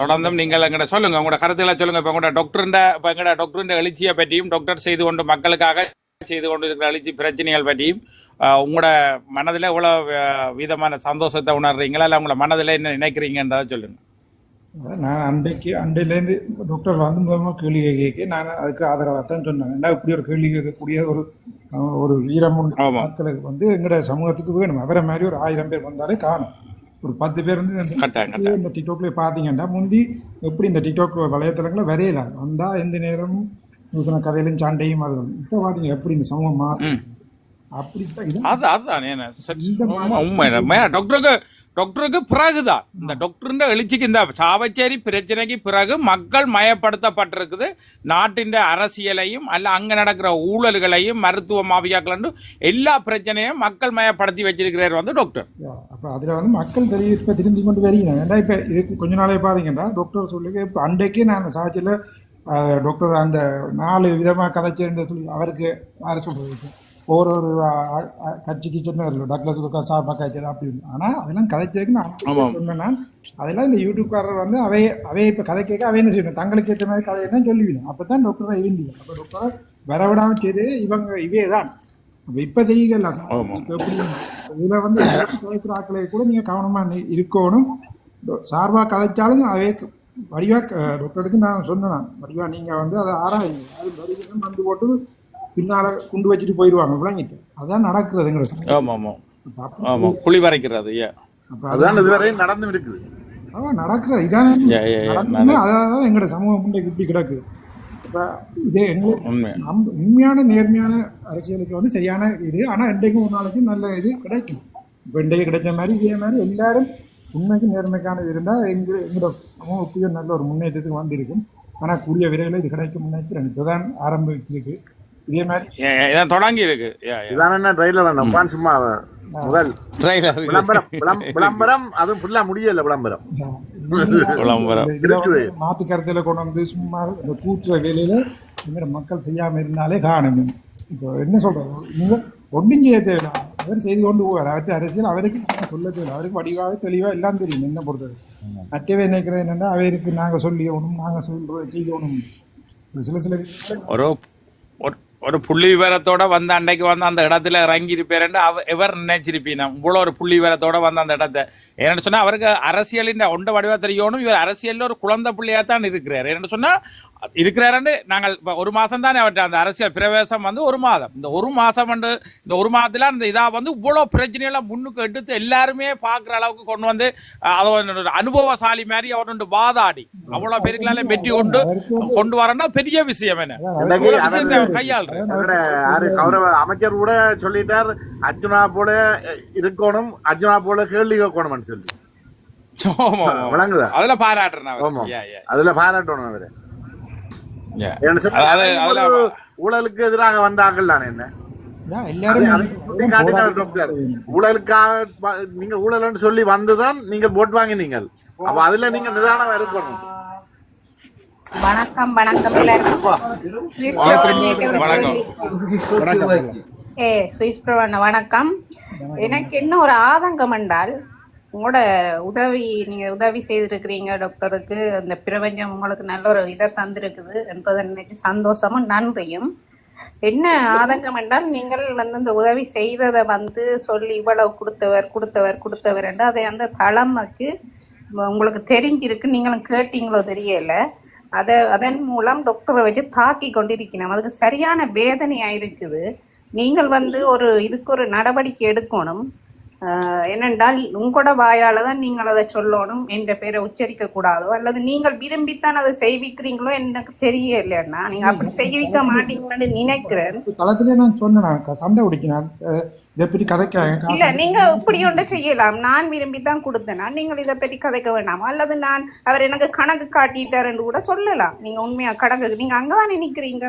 தொடர்ந்தும் நீங்கள் எங்கட சொல்லுங்க உங்களோட கருத்துக்களை சொல்லுங்க. இப்போ உங்களோட டாக்டர்ன்ற இப்போ எங்கட டாக்டர்ன்ற எழுச்சியை பற்றியும் டாக்டர் செய்து கொண்டு மக்களுக்காக செய்து கொண்டு இருக்கிற எழுச்சி பிரச்சனைகள் பற்றியும் உங்களோட மனதில் எவ்வளோ ஆஹ், விதமான சந்தோஷத்தை உணர்றீங்களா? இல்லை உங்களோட மனதில் என்ன நினைக்கிறீங்கன்றதை சொல்லுங்க. நான் அன்றைக்கு அன்றையிலேருந்து டாக்டர் வந்து முதல்ல கேள்வி கேட்க நான் அதுக்கு ஆதரவாக தான் சொன்னேன். ஏன்னா இப்படி ஒரு கேள்வி கேட்கக்கூடிய ஒரு ஒரு ஆமா. மக்களுக்கு வந்து எங்களோட சமூகத்துக்கு வேணும். அவரை மாதிரி ஒரு ஆயிரம் பேர் வந்தாலே காணும். ஒரு பத்து பேர் வந்து இந்த கட்டாயம் கட்டாயம். இந்த டிக்டாக்ல பார்த்தீங்கன்னா முந்தி எப்படி இந்த டிக்டாக் வலைத்தளங்களை வரையல? வந்தா எந்த நேரமும் நூத்தன கதையிலும் சண்டையும் அது இப்போ பார்த்தீங்க எப்படி இந்த சமூகம்? மா. ம் அப்படித்தான் அதுதான் இந்த. டாக்டருக்கு டாக்டருக்கு பிறகுதான் இந்த டாக்டர்ன்ற எழுச்சிக்கு இந்த சாவச்சேரி பிரச்சனைக்கு பிறகு மக்கள் மயப்படுத்தப்பட்டிருக்குது நாட்டின் அரசியலையும் அல்ல அங்க நடக்கிற ஊழல்களையும் மருத்துவ மாஃபியாக்கள் எல்லா பிரச்சனையும் மக்கள் மயப்படுத்தி வச்சிருக்கிறார் வந்து டாக்டர் அப்போ அதில் வந்து மக்கள் தெரிய இப்போ திருந்தி கொண்டு வரீங்க ஏன்னா இப்போ இதுக்கு கொஞ்ச நாளே பார்த்தீங்கன்னா டாக்டர் சொல்லுங்க இப்போ அன்றைக்கே நான் சாட்சியில் டாக்டர் அந்த நாலு விதமாக கதைச்சிருந்த சொல்லி அவருக்கு யார் சொல்கிறது ஒரு ஒரு கட்சிக்கு சொன்னார் டாக்டர் சுலுக்கா சாப்பா காய்ச்சல் அப்படின்னு ஆனால் அதெல்லாம் கதைச்சதுக்கு நான் ஆமாம். சொன்னேன் நான் அதெல்லாம் இந்த யூடியூப்காரர் வந்து அவை அவை இப்போ கதை கேட்க அவை என்ன செய்யணும்? தங்களுக்கு ஏற்ற மாதிரி கதையை தான் சொல்லிவிடும். அப்போ தான் டாக்டராக இருந்தீங்க அப்போ டாக்டரை வரவிடாமல் செய்து இவங்க இவே தான். இப்போ தெரியல இதில் வந்து ஆட்களை கூட நீங்கள் கவனமாக இருக்கணும். சார்பாக கதைச்சாலும் அதே வடிவாக டாக்டருக்கு நான் சொன்னேன். வடிவா நீங்கள் வந்து அதை ஆராயுங்க. அது வந்து போட்டு பின்னால் குண்டு வச்சுட்டு போயிடுவாங்க விளங்கிட்டு அதான் நடக்கிறதுங்கிற ஆமா ஆமா ஆமா குழி வரைக்கிறது ஏ அப்போ அதுதான் இதுவரையும் நடந்தும் இருக்குது அதான் நடக்கிற இதானே. அதான் எங்களோட சமூகம் முன்னைக்கு இப்படி கிடக்குது இப்போ இதே எங்களுக்கு உண்மை. நம் உண்மையான நேர்மையான அரசியலுக்கு வந்து சரியான இது. ஆனால் இன்றைக்கும் ஒரு நாளைக்கு நல்ல இது கிடைக்கும். இப்போ இன்றைக்கு கிடைச்ச மாதிரி இதே மாதிரி எல்லாரும் உண்மைக்கு நேர்மைக்கான இருந்தால் எங்கள் எங்களோட சமூகத்துக்கு நல்ல ஒரு முன்னேற்றத்துக்கு வந்திருக்கும். ஆனால் கூடிய விரைவில் இது கிடைக்கும் நினைக்கிறேன். இப்போ தான் ஆரம்பிச்சிருக்கு. இதே மாதிரி? இதான் தொடங்கி இருக்கு. இதான என்ன ட்ரெயிலர் உட்காந்து சும்மா முதல். விளம்பரம் விளம்- விளம்பரம் அதுவும் ஃபுல்லா முடியல விளம்பரம். விளம்பரம். இந்த வந்து மாற்று கருத்தில் கொண்டு வந்து சும்மா இந்த கூட்டுற வேலையில எங்களோட மக்கள் செய்யாம இருந்தாலே காணும். இப்போ என்ன சொல்றது? நீங்க ஒன்றும் செய்ய தேவையில்ல. அவர் செய்து கொண்டு போவார். அவற்றை அரசியல் அவருக்கு சொல்ல தேவையில்லை. அவருக்கு வடிவாக தெளிவாக எல்லாம் தெரியும். என்ன பொறுத்தது மற்றவே நினைக்கிறது என்னன்னா அவருக்கு நாங்க சொல்லியவனும் நாங்க சொல்றதை செய்யணும் சில சில ஒரு ஒரு- புள்ளி விவரத்தோட வந்து அன்னைக்கு வந்து அந்த இடத்துல இறங்கி இருப்பேன் அவ எவர் நினைச்சிருப்பீங்க. இவ்வளோ ஒரு புள்ளி விவரத்தோட வந்து அந்த இடத்த. ஏன்னு சொன்னா அவருக்கு அரசியலின் ஒண்ட வடிவா தெரியணும் இவர் அரசியல்ல ஒரு குழந்தை புள்ளியா தான் இருக்கிறார். என்னன்னு சொன்னா இருக்கிறாருன்னு நாங்கள் இப்ப ஒரு மாசம் தானே அவர்கிட்ட அந்த அரசியல் பிரவேசம் வந்து ஒரு மாதம். இந்த ஒரு மாசம் வந்து இந்த ஒரு மாதத்துல அந்த இதா வந்து இவ்வளவு பிரச்சனையெல்லாம் முன்னுக்கு எடுத்து எல்லாருமே பார்க்குற அளவுக்கு கொண்டு வந்து அதை அனுபவசாலி மாதிரி அவர் வந்து வாதாடி. அவ்வளவு பேருக்களால வெற்றி கொண்டு கொண்டு வரேன்னா பெரிய விஷயம் என்ன? விஷயத்தை அவர் யாரு கௌரவ அமைச்சர் கூட சொல்லிட்டார் அர்ஜுனா போல இருக்கணும் அர்ஜுனா போல கேள்வி கேட்கணும்னு சொல்லி. விளங்குதா? அதுல பாராட்டுறேன் அதுல பாராட்டணும் அவரு. ஊழலுக்கு எதிராக வந்தார்கள் தானே என்ன? ஊழலுக்காக நீங்க ஊழல்னு சொல்லி வந்துதான் நீங்க போட் வாங்கினீங்க அப்ப அதுல நீங்க நிதானம் இருக்கணும். வணக்கம் வணக்கம் எல்லாருக்கும். ஏ சுவிஸ் பிரவண்ண வணக்கம். எனக்கு என்ன ஒரு ஆதங்கம் என்றால் உங்களோட உதவி நீங்க உதவி செய்திருக்கிறீங்க டாக்டருக்கு. அந்த பிரபஞ்சம் உங்களுக்கு நல்ல ஒரு இதை தந்திருக்குது என்பதை நினைச்சு சந்தோஷமும் நன்றியும். என்ன ஆதங்கம் என்றால் நீங்கள் வந்து இந்த உதவி செய்ததை வந்து சொல்லி இவ்வளவு கொடுத்தவர் கொடுத்தவர் கொடுத்தவர் என்று அதை அந்த தளம் வச்சு உங்களுக்கு தெரிஞ்சிருக்கு. நீங்களும் கேட்டீங்களோ தெரியல. அதை அதன் மூலம் டாக்டரை வச்சு தாக்கி கொண்டிருக்கணும் அதுக்கு சரியான வேதனையா இருக்குது. நீங்கள் வந்து ஒரு இதுக்கு ஒரு நடவடிக்கை எடுக்கணும். ஆஹ் என்னென்றால் உங்களோட வாயால தான் நீங்கள் அதை சொல்லணும் என்ற பேரை உச்சரிக்க கூடாதோ அல்லது நீங்கள் விரும்பித்தான் அதை செய்விக்கிறீங்களோ எனக்கு தெரியலைன்னா நீங்க அப்படி செய்விக்க மாட்டீங்கன்னு நினைக்கிறேன். தளத்திலே நான் சொன்னேன் சண்டை கதைக்க இல்ல நீங்க இப்படி ஒன்று செய்யலாம். நான் விரும்பி தான் கொடுத்தேனா நீங்கள் இதை பற்றி கதைக்க வேண்டாம்? அல்லது நான் அவர் எனக்கு கணக்கு காட்டிட்டாருன்னு கூட சொல்லலாம். நீங்க உண்மையா கணக்கு நீங்க அங்கதானே நிக்கிறீங்க?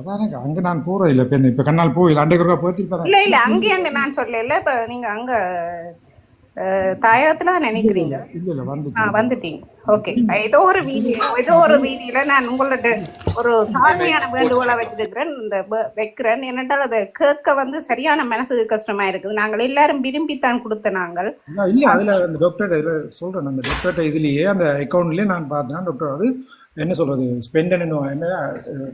அதானே அங்கே நான் போகிறது இல்லை. இப்போ இப்போ கண்ணால் போய் அண்டை குறுக்கா போய் இல்ல இல்ல அங்கே அங்க நான் சொல்லல. இப்ப நீங்க அங்க தான் நினைக்கிறீங்க? வந்துட்டீங்க. ஓகே. ஏதோ ஒரு வீதியில ஏதோ ஒரு வீதியில நான் உங்கள்ட்ட ஒரு தாழ்மையான வேண்டுகோளை வச்சிருக்கிறேன். இந்த வைக்கிறேன். ஏனென்றால் அதை கேட்க வந்து சரியான மனசுக்கு கஷ்டமா இருக்குது. நாங்கள் எல்லாரும் விரும்பித்தான் கொடுத்த நாங்கள். இல்ல அதுல அந்த டாக்டர் சொல்றேன். அந்த டாக்டர்கிட்ட இதுலயே அந்த அக்கௌண்ட்லயே நான் பார்த்தேன். டாக்டர் அது என்ன சொல்றது ஸ்பெண்ட் என்ன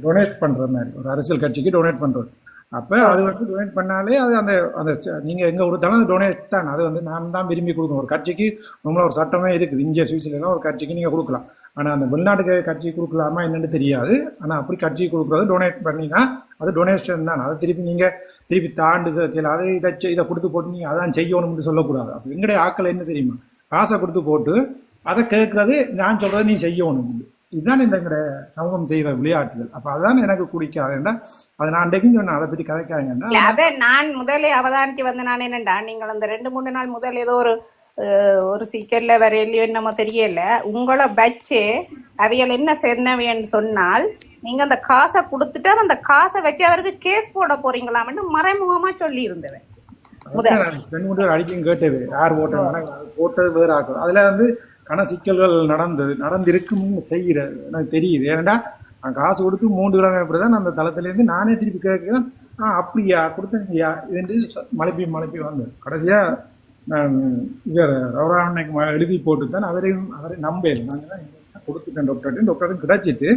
டொனேட் பண்ற மாதிரி ஒரு அரசியல் கட்சிக்கு டொனேட் பண்றது. அப்போ அது வந்து டொனேட் பண்ணாலே அது அந்த அந்த ச- எங்கே கொடுத்தாலும் அது டொனேட் தான். அது வந்து நான் தான் விரும்பி கொடுக்கணும். ஒரு கட்சிக்கு நம்மள ஒரு சட்டமே இருக்குது. இந்திய சுவிஸ்லாம் ஒரு கட்சிக்கு நீங்கள் கொடுக்கலாம். ஆனால் அந்த வெளிநாட்டுக்கு கட்சி கொடுக்கலாமா என்னென்னு தெரியாது. ஆனால் அப்படி கட்சி கொடுக்குறது டொனேட் பண்ணினா அது டொனேஷன் தான். அதை திருப்பி நீங்கள் திருப்பி தாண்டு கேட்கல அதை இதை செய்- இதை கொடுத்து போட்டு நீங்கள் அதான் செய்யணும்னு சொல்லக்கூடாது. அப்போ எங்களுடைய ஆக்கள் என்ன தெரியுமா? காசை கொடுத்து போட்டு அதை கேட்குறது நான் சொல்கிறது நீ செய்யணும். இதுதான் இந்த எங்களுடைய சமூகம் செய்கிற விளையாட்டுகள். அப்போ அதான் எனக்கு பிடிக்காதுன்னா அதை நான் அன்றைக்கும் சொன்னேன் அதை பற்றி கதைக்காங்கன்னா இல்ல அதை நான் முதலே அவதானிச்சு வந்து நான் என்னண்டா நீங்கள் அந்த ரெண்டு மூணு நாள் முதல் ஏதோ ஒரு ஒரு சிக்கல்ல வரையிலையோ என்னமோ தெரியல. உங்களை வச்சு அவியல் என்ன சென்னவியன்னு சொன்னால் நீங்க அந்த காசை கொடுத்துட்டா அந்த காசை வச்சு அவருக்கு கேஸ் போட போறீங்களாம்னு மறைமுகமா சொல்லி இருந்தவன் அடிக்கும் கேட்டது. யார் போட்டது? போட்டது வேற ஆக்கும் அதில் வந்து கன சிக்கல்கள் நடந்தது நடந்திருக்கும்னு செய்கிற எனக்கு தெரியுது. ஏன்னா நான் காசு கொடுத்து மூன்று கிழமை அப்படி தான் அந்த தளத்துலேருந்து நானே திருப்பி கேட்குறேன். ஆ அப்படியா கொடுத்தீங்கய்யா இதுன்ட்டு மலைப்பி மலைப்பி வந்தது கடைசியாக நான் இவர் ரவராமனைக்கு எழுதி போட்டு தான் அவரையும் அவரை நம்பேன். நாங்கள் தான் கொடுத்துட்டேன் டாக்டர்ட்டு டாக்டரும் கிடச்சிட்டு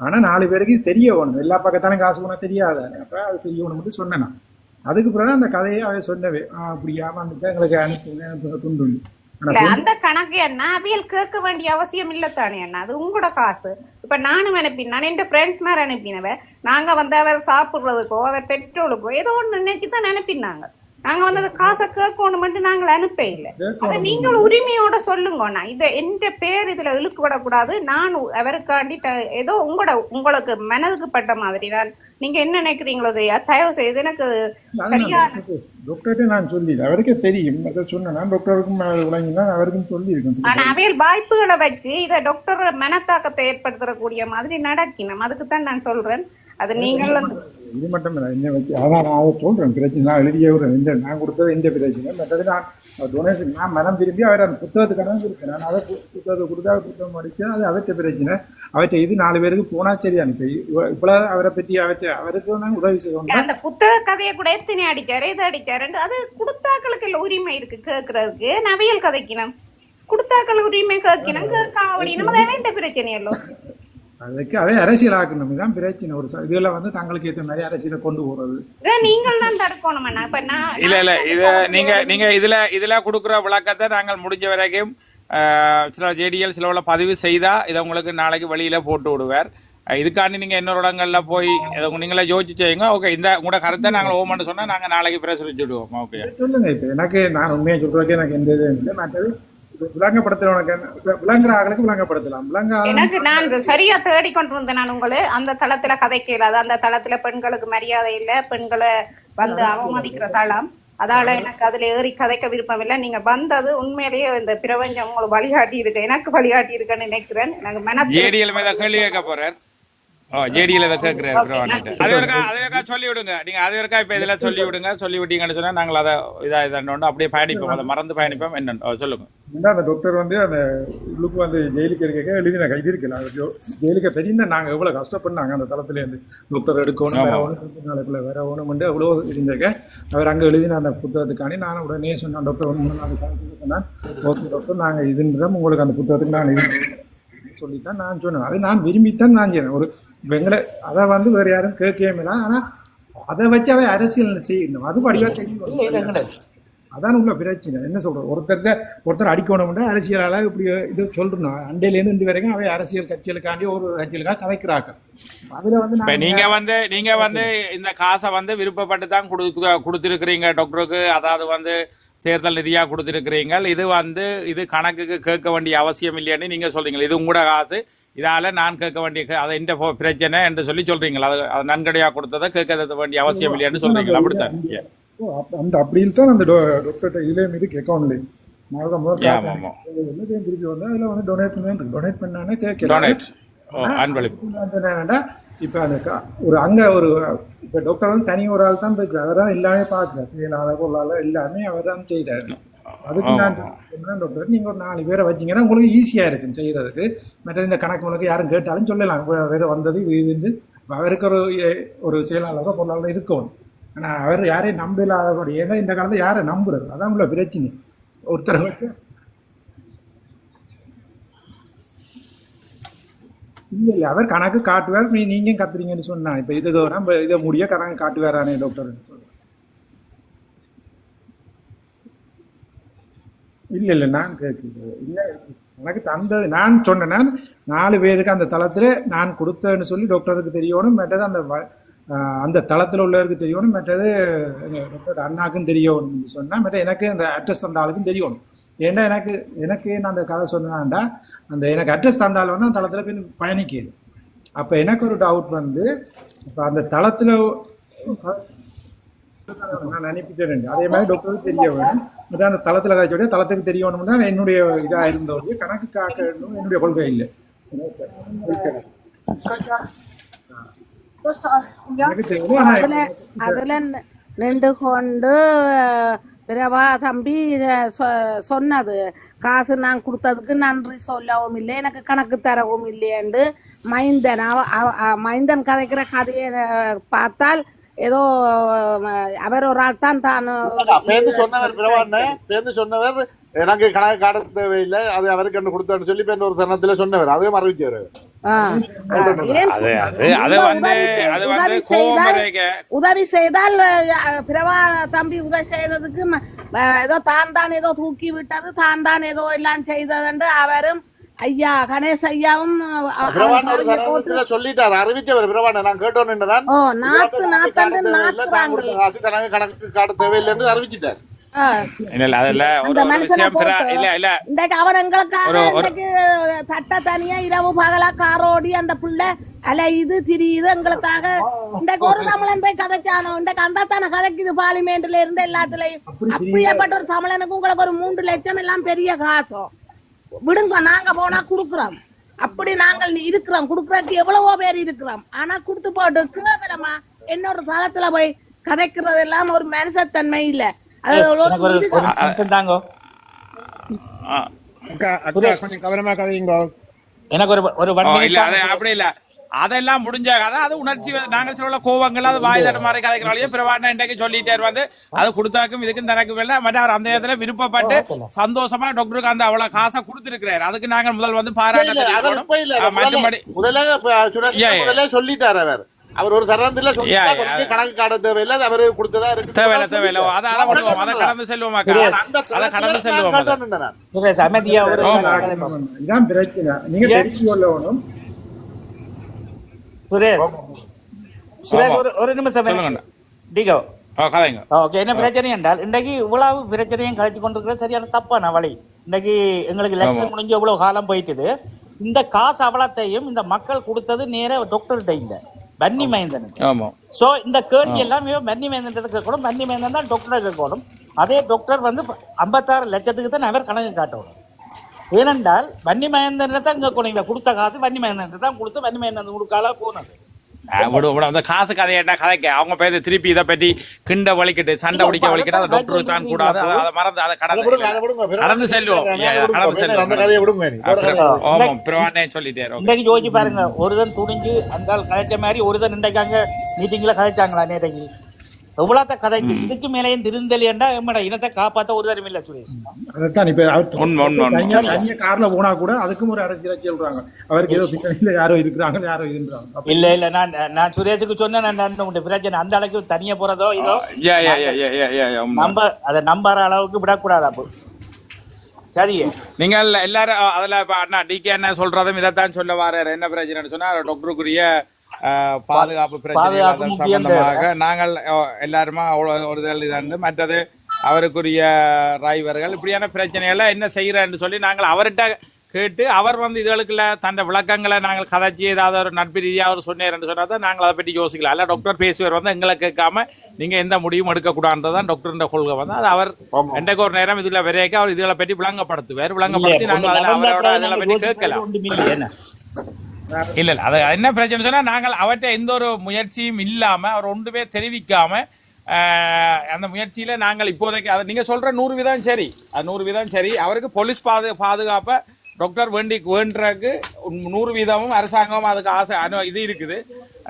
ஆனால் நாலு பேருக்கு தெரிய வேணும். எல்லா பக்கத்தானே காசு போனால் தெரியாத. அப்போ அது தெரியணும்னு சொன்னேன் நான். அதுக்கு பிறகு அந்த கதையை அவன் சொன்னவே ஆ, அப்படியா வந்துட்டு எங்களுக்கு அனுப்பி துண்டு. அந்த கணக்கு என்ன அவியல் கேட்க வேண்டிய அவசியம் இல்லத்தானே அண்ணா. அது உங்களோட காசு. இப்ப நானும் அனுப்பினேன் நான் என் ஃப்ரெண்ட்ஸ் மாதிரி அனுப்பினவ நாங்க வந்து அவர் சாப்பிடுறதுக்கோ அவர் பெட்ரோலுக்கோ ஏதோ ஒண்ணு நினைச்சு தான் அனுப்பினாங்க. நாங்க வந்து அந்த காசை கேட்கணும்ட்டு நாங்கள் அனுப்ப இல்லை. அதை நீங்கள் உரிமையோட சொல்லுங்க அண்ணா. இதை எந்த பேர் இதுல இழுக்கு விடக்கூடாது நான் அவருக்காண்டி ஏதோ உங்களோட உங்களுக்கு மனதுக்கு பட்ட மாதிரி நான் நீங்க என்ன நினைக்கிறீங்களோ தயவு செய்து எனக்கு சரியா டாக்டர்கிட்ட நான் சொல்லி அவருக்கே தெரியும். அதை சொன்னேன். டாக்டருக்கும் விளங்கினா அவருக்கும் சொல்லியிருக்கேன். ஆனா அவையல் வாய்ப்புகளை வச்சு இத டாக்டர் மனத்தாக்கத்தை ஏற்படுத்தக்கூடிய மாதிரி நடக்கணும். அதுக்கு தான் நான் சொல்றேன். அது நீங்கள் இது மட்டும் இல்லை என்ன வச்சு அதான் நான் அதை சொல்கிறேன் பிரச்சனை நான் எழுதிய ஒரு இந்த நான் கொடுத்தது இந்த பிரச்சனை. மற்றது நான் டொனேஷன் நான் மனம் விரும்பி அவர் அந்த புத்தகத்துக்கு கடன் கொடுத்தேன். நான் அதை புத்தகத்தை கொடுத்து புத்தகம் படித்து அது அவர்கிட்ட பிரச்சனை. அவர்கிட்ட இது நாலு பேருக்கு போனால் சரி அனுப்பி. இவ்வளோ அவரை பற்றி அவர்கிட்ட அவருக்கு நான் உதவி செய்யணும் அந்த புத்தக கதையை கூட எத்தனை அடிச்சாரு இதை அடிச்சாரு அது கொடுத்தாக்களுக்கு இல்ல உரிமை இருக்கு கேட்கறதுக்கு நவியல் கதைக்கணும் கொடுத்தாக்கள் உரிமை கேட்கணும். கேட்காம அப்படின்னா பிரச்சனை இல்லோ அதுக்கு அதே அரசியல் ஆக்கணும் தான் பிரச்சனை. ஒரு இதுல வந்து தங்களுக்கு ஏற்ற மாதிரி அரசியலை கொண்டு போகிறது இதை நீங்கள் தான் தடுக்கணும் இல்ல இல்ல இத நீங்க நீங்க இதுல இதுல கொடுக்குற விளக்கத்தை நாங்கள் முடிஞ்ச வரைக்கும் சில ஜேடிஎல் சில பதிவு செய்தா இதை உங்களுக்கு நாளைக்கு வெளியில போட்டு விடுவார். இதுக்காண்டி நீங்க இன்னொரு இடங்கள்ல போய் இதை நீங்களே யோசிச்சு செய்யுங்க. ஓகே இந்த உங்களோட கருத்தை நாங்கள் ஓமன்னு சொன்னா நாங்க நாளைக்கு பிரசுரிச்சுடுவோம் ஓகே. சொல்லுங்க இப்போ. எனக்கு நான் உண்மையை சொல்றதுக்கு எனக்கு எந்த இதுவும் இல்லை. மற்றது விளங்குற விளங்கப்படுத்தலாம். எனக்கு நான் சரியா தேடி கொண்டு வந்தேன் நான் உங்களை. அந்த தளத்துல கதைக்க இல்லாத அந்த தளத்துல பெண்களுக்கு மரியாதை இல்ல பெண்களை வந்து அவமதிக்கிற தளம் அதால எனக்கு அதுல ஏறி கதைக்க விருப்பம் இல்லை நீங்க வந்தது உண்மையிலேயே இந்த பிரபஞ்சம் உங்களுக்கு வழிகாட்டி இருக்கு எனக்கு வழிகாட்டி இருக்குன்னு நினைக்கிறேன். எனக்கு கேள்வி கேட்க போறார் ஓ இதை கேட்கிறாரு பிரவானிட்ட அது இருக்கா அது இருக்கா சொல்லி விடுங்க நீங்க அது இருக்கா இப்ப இதுல சொல்லி விடுங்க சொல்லி விட்டீங்கன்னு சொன்னா நாங்கள் அதை இதா இதாண்டோம் அப்படியே பயணிப்போம். அதை மறந்து பயணிப்போம். என்னன்னு சொல்லுங்க. இந்த அந்த டாக்டர் வந்து அந்த உள்ளுக்கு வந்து ஜெயிலுக்கு இருக்க எழுதின கைது இருக்குல்ல அவர் ஜோ- ஜெயிலுக்கு தெரிந்த நாங்கள் எவ்வளோ அந்த தளத்துலேருந்து டாக்டர் எடுக்கணும் வேற ஒன்று வேற ஒன்று எவ்வளோ இருந்திருக்க அவர் அங்கே எழுதின அந்த புத்தகத்துக்காண்டி நான் உடனே சொன்னேன் டாக்டர் ஒரு மூணு நாள் சொன்னேன். ஓகே டாக்டர் நாங்கள் இதுன்றோம் உங்களுக்கு அந்த புத்தகத்துக்கு நான் சொல்லித்தான் நான் சொன்னேன். அது நான் விரும்பித்தான் நான் செய்யறேன் ஒரு இப்ப எங்களை அதை வந்து வேற யாரும் கேட்கவே இல்லை. ஆனால் அதை வச்சு அவன் அரசியல் செய்யணும் அது படிவா செய்யணும் அதான் உள்ள பிரச்சனை. என்ன சொல்றது? ஒருத்தர் ஒருத்தர் அடிக்கணும்னா அரசியலால இப்படி இது சொல்றணும் அண்டையிலேருந்து இன்று வரைக்கும் அவை அரசியல் கட்சிகளுக்காண்டி ஒரு கட்சிகளுக்காக கதைக்கிறாங்க அதுல வந்து இப்ப நான் நீங்க வந்து நீங்க வந்து இந்த காசை வந்து விருப்பப்பட்டு தான் கொடுத்து கொடுத்துருக்கிறீங்க டாக்டருக்கு. அதாவது வந்து தேர்தல் நிதியா கொடுத்துருக்கிறீங்க. இது வந்து இது கணக்குக்கு கேட்க வேண்டிய அவசியம் இல்லைன்னு நீங்க சொல்றீங்க. இது உங்களோட காசு. இதால நான் கேட்க வேண்டிய அது இந்த பிரச்சனை என்று சொல்லி சொல்றீங்களா? அது அது நன்கொடையா கொடுத்ததை கேட்க வேண்டிய அவசியம் இல்லைன்னு சொல்றீங்களா? அப்படித்தான். அந்த அப்படி தான் அந்த டாக்டர் காசு ஆமா. எல்லாத்தையும் திருப்பி வந்து அதில் வந்து டொனேட் பண்ணி டொனேட் பண்ணானே டொனேட் வந்து என்னன்னா இப்போ அந்த ஒரு அங்கே ஒரு இப்போ டாக்டர் வந்து தனி ஒரு ஆள் தான் இருக்கிறார் அவர் தான் எல்லாமே பார்க்குறாரு செயலாளர் பொருளாளர் எல்லாமே அவர் தான் செய்கிறாரு அதுக்கு நான் சொன்னேன் டாக்டர். நீங்கள் ஒரு நாலு பேரை வச்சீங்கன்னா உங்களுக்கு ஈஸியாக இருக்கும் செய்கிறதுக்கு மற்ற இந்த கணக்கு முழக்க யாரும் கேட்டாலும் சொல்லலாம். வேற வந்தது இது இதுன்னு அவருக்கு ஒரு ஒரு செயலாளரோ பொருளாளரோ இருக்கும். ஆனால் அவர் யாரையும் நம்பலாதபடி ஏன்னா இந்த காலத்தில் யாரை நம்புறது அதான் உள்ள பிரச்சனை. ஒருத்தரை வச்சு இல்லை இல்லை. அவர் கணக்கு காட்டுவார் நீ நீங்கள் கத்துறீங்கன்னு சொன்னா இப்போ இதுக்கு நம்ம இதை முடிய கணக்கு காட்டுவாரானே டாக்டர். இல்லை இல்லை நான் கேட்கல. இல்லை எனக்கு தந்தது நான் சொன்னேன் நாலு பேருக்கு அந்த தளத்தில் நான் கொடுத்தேன்னு சொல்லி டாக்டருக்கு தெரியணும். மற்றது அந்த வ- அந்த தளத்தில் உள்ளவருக்கு தெரியணும். மற்றது டாக்டர் அண்ணாக்கும் தெரியணும்னு சொன்னால் மற்ற எனக்கு அந்த அட்ரஸ் தந்த ஆளுக்கும் தெரியணும். ஏன்னா எனக்கு எனக்கு நான் அந்த கதை சொன்னான்டா அந்த எனக்கு அட்ரஸ் தந்தால் வந்து அந்த தளத்தில் போய் பயணிக்குது அப்போ எனக்கு ஒரு டவுட் வந்து இப்போ அந்த தளத்தில் நான் அனுப்பித்தரேன் அதே மாதிரி டாக்டருக்கு தெரிய வேணும். மற்ற அந்த தளத்தில் காய்ச்சோடைய தளத்துக்கு தெரியணும்னா என்னுடைய இதாக இருந்தவங்க கணக்கு காக்க வேண்டும் என்னுடைய கொள்கை இல்லை. எனக்கு தெரியும். ஆனா அதுல நின்று கொண்டு பிரபா தம்பி சொன்னது. காசு நான் கொடுத்ததுக்கு நன்றி சொல்லவும் இல்லை எனக்கு கணக்கு தரவும் இல்லையென்று மைந்தன் மைந்தன் கதைக்கிற கதையை பார்த்தால் ஏதோ அவர் ஒரு ஆள் தான் தான் பேருந்து சொன்னவர் பிரபாண்ண. பேருந்து சொன்னவர் எனக்கு கணக்கு காட்ட தேவையில்லை. அது அவருக்கு என்ன கொடுத்தான்னு சொல்லி பேருந்து ஒரு சரணத்துல சொன்னவர். அதையும் அறிவிச்சவர் ஆ, ஏன் அது அது அது உங்க வந்து உதவி செய்தால் பிரபா தம்பி உதவி செய்ததுக்கு ஏதோ தான் தான் ஏதோ தூக்கி விட்டது தான் தான் ஏதோ எல்லாம் செய்ததுண்டு அவரும் ஐயா கணேஷ் ஐயாவும் சொல்லிட்டார் அறிவிச்சவர் பிரபாண்ண நான் கேட்டோன்னு நாத்து கணக்கு காட்ட தேவையில்லை என்று அறிவிச்சிட்டார். இல்ல அதுல அவர் தட்ட தனியா இரவு பகலா காரோடி அந்த பிள்ளை. அல இது திரியுது எங்களுக்காக. இன்றைக்கு ஒரு தமிழன் போய் கதைச்சானோ? இன்றைக்கு அந்த தானே கதைக்குது பார்லிமெண்ட்ல இருந்து எல்லாத்துலயும் அப்படியேப்பட்ட ஒரு தமிழனுக்கு உங்களுக்கு ஒரு மூன்று லட்சம் எல்லாம் பெரிய காசோ? விடுங்க நாங்க போனா குடுக்குறோம். அப்படி நாங்கள் இருக்கிறோம் குடுக்கறதுக்கு எவ்வளவோ பேர் இருக்கிறோம். ஆனா குடுத்து போட்டு கிளம்புறமா இன்னொரு தளத்துல போய் கதைக்கிறது எல்லாம் ஒரு மனுஷத்தன்மை இல்ல. அது ஒரு இது- நிமிஷம் தாங்கோ. ஆ. அக்கா அக்கா கொஞ்சம் கவனமா கதையுங்க. எனக்கு ஒரு ஒரு அதெல்லாம் முடிஞ்ச கதை அது உணர்ச்சி வந்து- நாங்க சொல்ல கோவங்கள் அது வாய் தர மாதிரி கதைக்கிறாலே பிரபாண்ண இன்றைக்கு சொல்லிட்டார் வந்து அது கொடுத்தாக்கும் இதுக்கும் தனக்கும் இல்லை. மற்ற அவர் அந்த இடத்துல விருப்பப்பட்டு சந்தோஷமா டாக்டருக்கு அந்த அவ்வளவு காசை கொடுத்திருக்கிறார். அதுக்கு நாங்கள் முதல் வந்து பாராட்ட மற்றபடி முதல்ல சொல்லிட்டார் அவர். அவர் ஒரு. உனக்கு கணக்கு காட்ட தேவையில்லை. அது அவரு கொடுத்ததா இருக்கு. தேவையில்ல தேவையில்ல. அதை அதை விடுவோம் அதை கடந்து செல்வோம் அதை. கடந்து செல்வோம். இதான் பிரச்சனை. நீங்க? தெரிஞ்சு கொள்ளணும். சுரேஷ் சுரேஷ். ஒரு ஒரு நிமிஷம். டிகோ ஓகே என்ன பிரச்சனை என்றால் இன்றைக்கு இவ்வளவு பிரச்சனையும் கழிச்சு கொண்டிருக்கிறது சரியான தப்பான வழி இன்றைக்கு எங்களுக்கு லட்சம் முடிஞ்சு இவ்வளவு காலம் போயிட்டுது இந்த காசு அவலத்தையும் இந்த மக்கள் கொடுத்தது நேர டாக்டர்கிட்ட இல்ல பன்னி ஆமா சோ இந்த கேள்வி எல்லாம் பன்னி மைந்தன் கேட்கணும் பன்னி தான் டாக்டரை கேட்கணும் அதே டாக்டர் வந்து ஐம்பத்தாறு லட்சத்துக்கு தான் அவர் கணக்கு காட்டணும் ஏனென்றால் வன்னி மகேந்திரன் தான் கேட்கணும் இவன் கொடுத்த காசு வன்னி மகேந்திரன் தான் கொடுத்து வன்னி மகேந்திரன் கொடுக்கால போனது. ஆ, விடு விடு அந்த காசு கதையேட்டா கதைக்க? அவங்க பேர் திருப்பி இதை பற்றி கிண்ட வலிக்கிட்டு சண்டை பிடிக்க வலிக்கிட்டு அதை டாக்டர் தான் கூடாது அதை அதை மறந்து அதை கடந்து. கடந்து செல்வோம். கடந்து செல்வோம். பிரவானே சொல்லிட்டேன் இன்றைக்கு யோசிச்சு பாருங்க ஒருதன் துணிஞ்சு அந்த கதைச்ச மாதிரி ஒருதன் இன்றைக்கு அங்க மீட்டிங்ல கதைச்சாங்களா நேற்றைக்கு? எவ்வளோத்த கதைச்சு இதுக்கு மேலேயும் திருந்தலியண்டா எம்மட இனத்தை காப்பாத்த ஒரு தரம் இல்ல சுரேஷ். அதைத்தான் இப்ப அவர் உண்மை, உண்மை, உண்மை. தனியா தனியா கார்ல போனா கூட அதுக்கும் ஒரு அரசியல் சொல்றாங்க. அவருக்கு ஏதோ பின்னணியில யாரோ இருக்கிறாங்க யாரோ அப்ப இல்ல இல்ல நான் நான் சுரேஷுக்கு சொன்னேன் நான் உங்க பிரச்சனை அந்த அளவுக்கு தனியா போறதோ இதோ. நம்ப அதை நம்புற அளவுக்கு விடக்கூடாது அப்போ. சரியே நீங்கள் எல்லாரும் அதுல இப்ப அண்ணா டிகே என்ன சொல்றதும் இதைத்தான் சொல்ல வர்றாரு. என்ன பிரச்சனைன்னு சொன்னா டாக்டருக்குரிய பாதுகாப்பு பிரச்சனை சம்பந்தமாக நாங்கள் எல்லாருமா அவ்வளவு ஒரு இதாண்டு மற்றது அவருக்குரிய டிரைவர்கள் இப்படியான பிரச்சனைகளை என்ன செய்யறேன்னு சொல்லி நாங்கள் அவர்கிட்ட கேட்டு அவர் வந்து இதுகளுக்குள்ள தன்னை விளக்கங்களை நாங்கள் கதைச்சி ஏதாவது ஒரு நட்பு ரீதியாக அவர் சொன்னார்னு சொன்னா தான் நாங்கள் அதை பற்றி யோசிக்கலாம். இல்லை டாக்டர் பேசுவார் வந்து எங்களை கேட்காம நீங்க எந்த முடிவும் எடுக்கக்கூடாதுன்றதான் டாக்டர் கொள்கை வந்து. அது அவர் ரெண்டுக்கு ஒரு நேரம் இதுல வரைக்கும் அவர் இதுகளை பற்றி விளங்கப்படுத்துவார். விளங்கப்படுத்தி நாங்கள் அதில் அவரோட பற்றி கேட்கலாம். என்ன? இல்ல இல்ல. அது என்ன பிரச்சனை சொன்னா நாங்கள் அவர்கிட்ட எந்த ஒரு முயற்சியும் இல்லாம அவர் ஒன்றுமே தெரிவிக்காம அந்த முயற்சியில நாங்கள் இப்போதைக்கு அதை நீங்க சொல்ற நூறு வீதம் சரி. அது நூறு வீதம் சரி. அவருக்கு போலீஸ் பாது பாதுகாப்பை டாக்டர் வேண்டி வேண்டுறதுக்கு நூறு வீதமும் அரசாங்கம் அதுக்கு ஆசை அனு இது இருக்குது.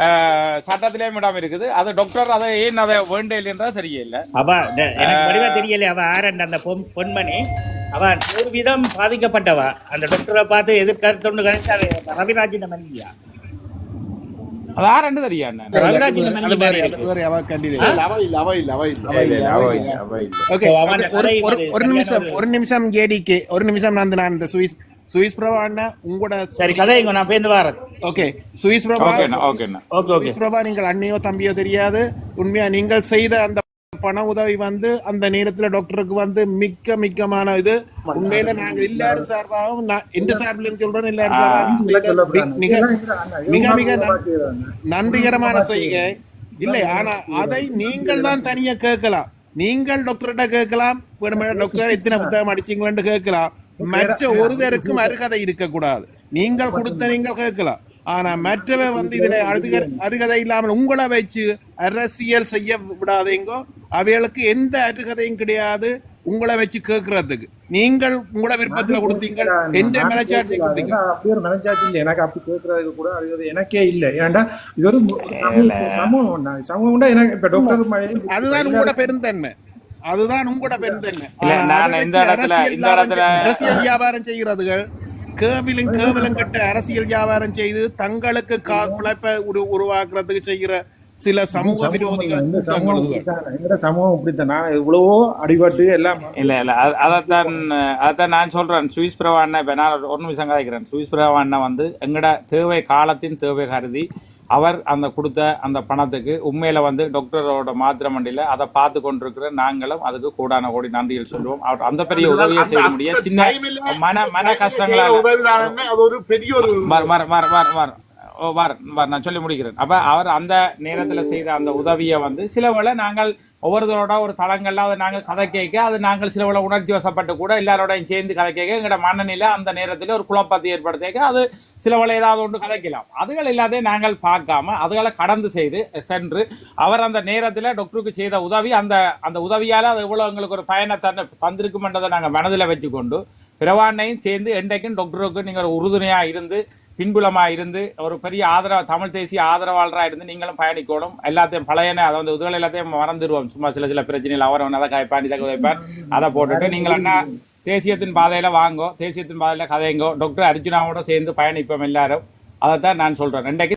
ஆஹ், சட்டத்திலேயும் இடம் இருக்குது. அது டாக்டர் அதை ஏன் அதை வேண்டையில்ன்றது தெரியல அவ தெரியல அவ ஆரண்ட் அந்த பொன் பொன்மணி. அவ நூறு வீதம் பாதிக்கப்பட்டவ? அந்த டாக்டரை பார்த்து எதிர்கருத்தொண்டு கணிச்சா ரவிராஜின் தெரியா அவன் okay, ஒரு- ஒரு- ஒரு நிமிஷம் ஒரு நிமிஷம் ஜேடிக்கு ஒரு நிமிஷம் நான் நான் இந்த சுவிஸ் சுவிஸ் பிரபா அண்ணா உங்களோட சரி கதை இங்க நான் பேருந்து வரேன். ஓகே சுவிஸ் பிரபா ஓகேண்ணா ஓகேண்ணா ஓகே ஓகே சுவிஸ் பிரபா நீங்கள் அண்ணியோ தம்பியோ தெரியாது. உண்மையா நீங்கள் செய்த அந்த பண உதவி வந்து அந்த நேரத்துல டாக்டருக்கு வந்து மிக்க மிக்கமான இது. உண்மையில நாங்க எல்லாரும் சார்பாகவும் நான் எந்த சார்பில் இருந்து சொல்றேன் எல்லாரும் சார்பாகவும் மிக- மிக மிக மிக நன்- நன்றிகரமான செய்கை. இல்லை ஆனா அதை நீங்கள் தான் தனியா கேட்கலாம். நீங்கள் டாக்டர்கிட்ட கேட்கலாம். டாக்டர் எத்தனை புத்தகம் அடிச்சீங்களேன்னு கேட்கலாம். மற்ற ஒருதருக்கும் அருகதை இருக்கக்கூடாது. நீங்கள் கொடுத்த நீங்கள் கேட்கலாம். ஆனா மற்றவ வந்து இதுல அருக அருகதை இல்லாமல் உங்களை வச்சு அரசியல் செய்ய விடாதீங்கோ. அவைகளுக்கு எந்த அருகதையும் கிடையாது. உங்களை வச்சு கேட்கறதுக்கு நீங்கள் உங்களோட விருப்பத்துல கொடுத்தீங்க. எந்த மனச்சாட்சி கொடுத்தீங்க? அப்படி ஒரு மனச்சாட்சி இல்லை. எனக்கு அப்படி கேட்கறதுக்கு கூட அது எனக்கே இல்லை. ஏன்டா இது ஒரு சமூக- சமூகம் தான். சமூகம்னா எனக்கு இப்ப டாக்டர் அதுதான் உங்களோட பெருந்தன்மை. அதுதான் உங்களோட பெருந்தன்மை. அரசியல் வியாபாரம் செய்கிறதுகள் கேவலும் கேவலம் கட்ட அரசியல் வியாபாரம் செய்து தங்களுக்கு கா பிழைப்பை உரு உருவாக்குறதுக்கு செய்கிற சில சமூக விரோதிகள் சமூகம் இப்படித்தான். நான் எவ்வளவோ அடிபட்டு எல்லாம் இல்ல இல்ல. அது- அதைத்தான் அதைத்தான் நான் சொல்றேன். சுவிஸ் பிரபா அண்ணன் இப்ப நான் ஒரு நிமிஷம் கதைக்கிறேன் சுவிஸ் பிரபா அண்ணன் வந்து எங்கட தேவை காலத்தின் தேவை கருதி அவர் அந்த கொடுத்த அந்த பணத்துக்கு உண்மையில வந்து டாக்டரோட மாத்திரை மண்டியில அதை பார்த்து கொண்டிருக்கிற நாங்களும் அதுக்கு கூடான கோடி நன்றிகள் சொல்லுவோம். அவர் அந்த பெரிய உதவியை செய்ய முடியாது சின்ன மன மன கஷ்டங்களால உதவிதானே? அது ஒரு பெரிய ஒரு மர் மர் மர் மர் வார் வார் நான் சொல்லி முடிக்கிறேன். அப்போ அவர் அந்த நேரத்தில் செய்த அந்த உதவியை வந்து சில வேளை நாங்கள் ஒவ்வொருத்தரோட ஒரு தளங்களில் அதை நாங்கள் கதை கேட்க அது நாங்கள் சில உள்ள உணர்ச்சி வசப்பட்டு கூட எல்லாரோடையும் சேர்ந்து கதை கேட்க எங்களோட மனநிலை அந்த நேரத்தில் ஒரு குழப்பத்தை ஏற்படுத்த அது சில ஏதாவது ஒன்று கதைக்கலாம். அதுகள் எல்லாத்தையும் நாங்கள் பார்க்காம அதுகளை கடந்து செய்து சென்று அவர் அந்த நேரத்தில் டாக்டருக்கு செய்த உதவி அந்த அந்த உதவியால் அது எவ்வளோ எங்களுக்கு ஒரு பயனை தந்து தந்திருக்குமென்றதை நாங்கள் மனதில் வச்சுக்கொண்டு பிரவாண்டையும் சேர்ந்து என்றைக்கும் டாக்டருக்கு நீங்கள் ஒரு உறுதுணையாக இருந்து பின்புலமாக இருந்து ஒரு பெரிய ஆதரவு தமிழ் தேசிய ஆதரவாளராக இருந்து நீங்களும் பயணிக்கணும். எல்லாத்தையும் பழையன அதாவது உதவி எல்லாத்தையும் மறந்துடுவோம். சும்மா சில சில பிரச்சனைகள் அவரவன் அதை காய்ப்பான் இதை வைப்பான் அதை போட்டுட்டு நீங்கள் என்ன தேசியத்தின் பாதையில வாங்கோ தேசியத்தின் பாதையில் கதைங்கோ. டாக்டர் அர்ஜுனாவோட சேர்ந்து பயணிப்போம் எல்லாரும். அதைத்தான் நான் சொல்றேன். ரெண்டைக்கு